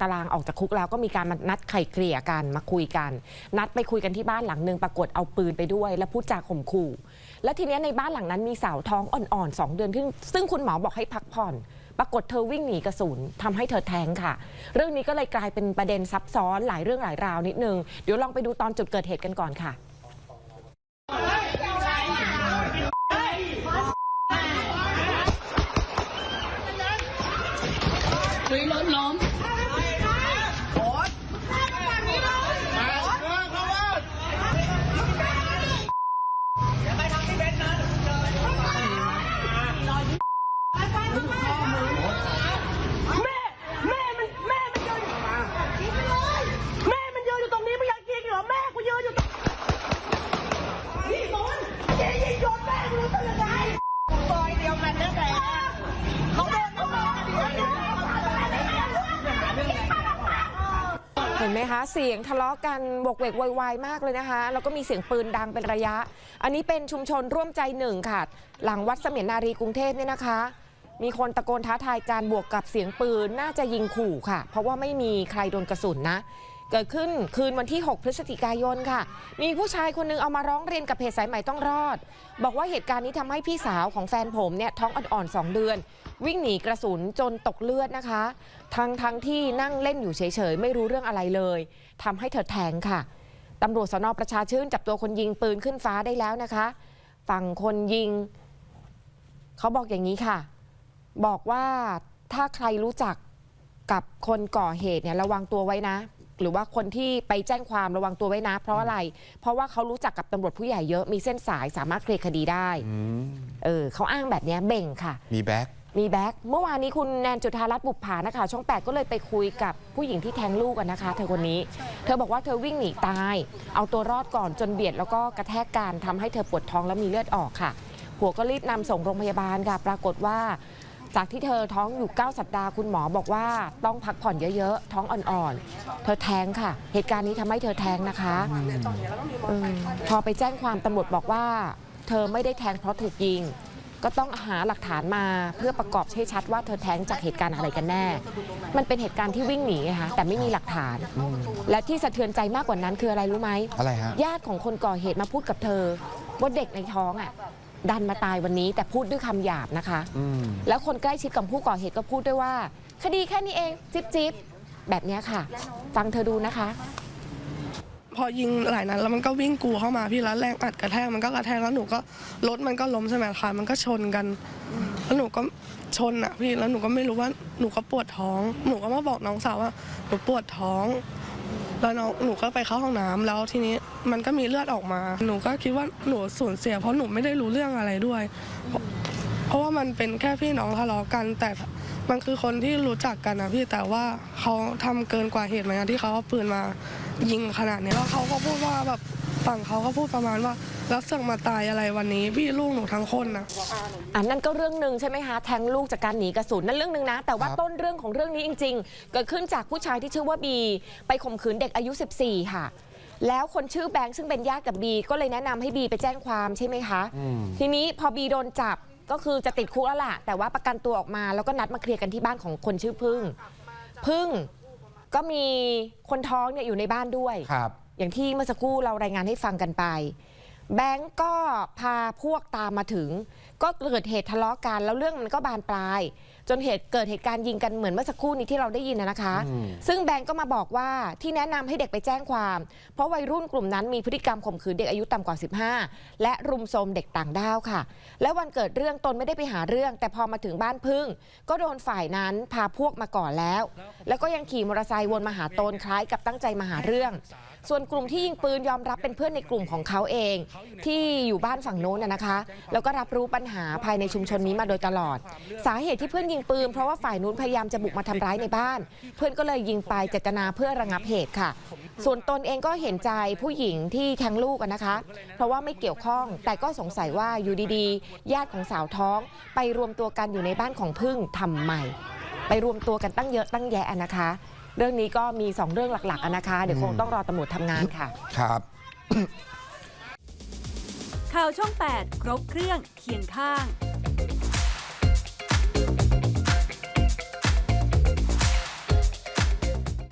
ตารางออกจากคุกแล้วก็มีการมานัดไข่เกลี่ยกันมาคุยกัน นัดไปคุยกันที่บ้านหลังหนึ่งปรากฏเอาปืนไปด้วย แล้วพูดจาข่มขู่ แล้วทีเนี้ยในบ้านหลังนั้นมีสาวท้องอ่อนๆสองเดือนซึ่งซึ่งคุณหมอบอกให้พักผ่อน ปรากฏเธอวิ่งหนีกระสุนทำให้เธอแท้งค่ะ เรื่องนี้ก็เลยกลายเป็นประเด็นซับซ้อนหลายเรื่องหลายราวนิดนึงเดี๋ยวลองไปดูตอนจุดเกิดเหตุกันก่อนค่ะ เฮ้ยรถล้ม ห็นไหมคะเสียงทะเลาะกันบกเวกโวยวายมากเลยนะคะ แล้วก็มีเสียงปืนดังเป็นระยะ อันนี้เป็นชุมชนร่วมใจหนึ่งค่ะ หลังวัดเสมียนนารีกรุงเทพเนี่ยนะคะ มีคนตะโกนท้าทายการบวกกับเสียงปืนน่าจะยิงขู่ค่ะ เพราะว่าไม่มีใครโดนกระสุนนะ เกิดขึ้นคืนวันที่ 6 พฤศจิกายนค่ะ มีผู้ชายคนหนึงเอามาร้องเรียนกับเพจสายใหม่ต้องรอด บอกว่าเหตุการณ์นี้ทำให้พี่สาวของแฟนผมเนี่ยท้องอ่อนๆ 2 เดือน วิ่งหนีกระสุนจนตกเลือดนะคะ ทั้งทั้งที่นั่งเล่นอยู่เฉยๆ ไม่รู้เรื่องอะไรเลยทำให้เธอแทงค่ะตำรวจสนประชาชื่นจับตัวคนยิงปืนขึ้นฟ้าได้แล้วนะคะ ฝั่งคนยิง เขาบอกอย่างนี้ค่ะ บอกว่าถ้าใครรู้จักกับคนก่อเหตุเนี่ยระวังตัวไว้นะ หรือว่าคนที่ไปแจ้งความระวังตัวไว้นะ เพราะอะไร เพราะว่าเขารู้จักกับตำรวจผู้ใหญ่เยอะมีเส้นสายสามารถเคลียร์คดีได้อืมเออเขาอ้างแบบเนี้ยเบ่งค่ะ มีแบ็คมีแบ็คเมื่อวานนี้คุณแนนจุธารัตน์บุปผานะคะช่อง 8 ก็เลยไปคุยกับผู้หญิงที่แทงลูกกันนะคะ เธอคนนี้ เธอบอกว่าเธอวิ่งหนีตาย เอาตัวรอดก่อนจนเบียดแล้วก็กระแทกกันทำให้เธอปวดท้องแล้วมีเลือดออกค่ะผัวก็รีบนำส่งโรงพยาบาลค่ะ ปรากฏว่า จากที่เธอท้องอยู่ 9 สัปดาห์คุณหมอบอกว่าต้องพักผ่อนเยอะๆ ท้องอ่อนๆ เธอแท้งค่ะ เหตุการณ์นี้ทำให้เธอแท้งนะคะเออพอไปแจ้งความตำรวจบอกว่า เธอไม่ได้แท้งเพราะถูกยิง ก็ต้องหาหลักฐานมาเพื่อประกอบให้ชัดว่าเธอแท้งจากเหตุการณ์อะไรกันแน่ มันเป็นเหตุการณ์ที่วิ่งหนีไงคะแต่ไม่มีหลักฐานและที่สะเทือนใจมากกว่านั้นคืออะไรรู้ไหม อะไรฮะ ญาติของคนก่อเหตุมาพูดกับเธอ ว่าเด็กในท้องอะ ดันมาตายวันนี้แต่พูดด้วยคำหยาบนะคะ อืมแล้วคนใกล้ชิดกับผู้ก่อเหตุก็พูดด้วยว่า คดีแค่นี้เองจิ๊บจิ๊บแบบเนี้ยค่ะ ฟังเธอดูนะคะ พอยิงหลายนัดแล้วมันก็วิ่งกูเข้ามาพี่แล้วแรงอัดกระแทกมันก็กระแทกแล้วหนูก็รถมันก็ล้มใช่ไหมคะมันก็ชนกัน แล้วหนูก็ชนอะพี่แล้วหนูก็ไม่รู้ว่าหนูก็ปวดท้อง หนูก็มาบอกน้องสาวว่าหนูปวดท้อง แล้วน้องหนูก็ไปเข้าห้องน้ำแล้วทีนี้มันก็มีเลือดออกมา หนูก็คิดว่าหนูสูญเสีย เพราะหนูไม่ได้รู้เรื่องอะไรด้วย เพราะเพราะว่ามันเป็นแค่พี่น้องทะเลาะกัน แต่มันคือคนที่รู้จักกันนะพี่แต่ว่าเขาทำเกินกว่าเหตุเหมือนกันที่เขาเอาปืนมา ยิงขนาดนี้แล้วเขาก็พูดว่าแบบฝั่งเขาก็พูดประมาณว่า แล้วเสือกมาตายอะไรวันนี้ พี่ลูกหนูทั้งคนนะ อันนั้นก็เรื่องหนึ่งใช่ไหมคะแทงลูกจากการหนีกระสุนนั่นเรื่องหนึ่งนะ แต่ว่าครับ ต้นเรื่องของเรื่องนี้จริง ๆ เกิดขึ้นจากผู้ชายที่ชื่อว่าบี ไปข่มขืนเด็กอายุ 14 ค่ะ แล้วคนชื่อแบงค์ซึ่งเป็นญาติกับบีก็เลยแนะนำให้บีไปแจ้งความใช่ไหมคะอืมทีนี้พอบีโดนจับก็คือจะติดคุกแล้วล่ะ แต่ว่าประกันตัวออกมาแล้วก็นัดมาเคลียร์กันที่บ้านของคนชื่อพึ่ง พึ่ง ก็มีคนท้องเนี่ยอยู่ในบ้านด้วย ครับ อย่างที่เมื่อสักครู่เรารายงานให้ฟังกันไป แบงก์ก็พาพวกตามมาถึง ก็เกิดเหตุทะเลาะกันแล้วเรื่องมันก็บานปลาย จนเหตุเกิดเหตุการณ์ยิงกันเหมือนเมื่อสักครู่นี้ที่เราได้ยินนะนะคะอืมซึ่งแบงก์ก็มาบอกว่าที่แนะนำให้เด็กไปแจ้งความ เพราะวัยรุ่นกลุ่มนั้นมีพฤติกรรมข่มขืนเด็กอายุต่ำกว่า 15 และรุมโทรมเด็กต่างด้าวค่ะ และวันเกิดเรื่องตนไม่ได้ไปหาเรื่อง แต่พอมาถึงบ้านพึ่ง ก็โดนฝ่ายนั้นพาพวกมาก่อนแล้ว แล้วก็ยังขี่มอเตอร์ไซค์วนมาหาตนคล้ายกับตั้งใจมาหาเรื่อง ส่วนกลุ่มที่ยิงปืนยอมรับเป็นเพื่อนในกลุ่มของเขาเอง ที่อยู่บ้านฝั่งโน้นนะคะ แล้วก็รับรู้ปัญหาภายในชุมชนนี้มาโดยตลอด สาเหตุที่เพื่อนยิงปืน เพราะว่าฝ่ายนู้นพยายามจะบุกมาทำร้ายในบ้าน เพื่อนก็เลยยิงไปเจตนาเพื่อระงับเหตุค่ะ ส่วนตนเองก็เห็นใจผู้หญิงที่แทงลูกนะคะ เพราะว่าไม่เกี่ยวข้องแต่ก็สงสัยว่าอยู่ดีๆ ญาติของสาวท้อง ไปรวมตัวกันอยู่ในบ้านของพึ่งทำไมไปรวมตัวกันตั้งเยอะตั้งแยะนะคะ เรื่องนี้ก็มีสองเรื่องหลักๆอะนะคะ เดี๋ยวคงต้องรอตำรวจทำงานค่ะ ครับ ข่าวช่อง 8 ครบเครื่องเคียงข้าง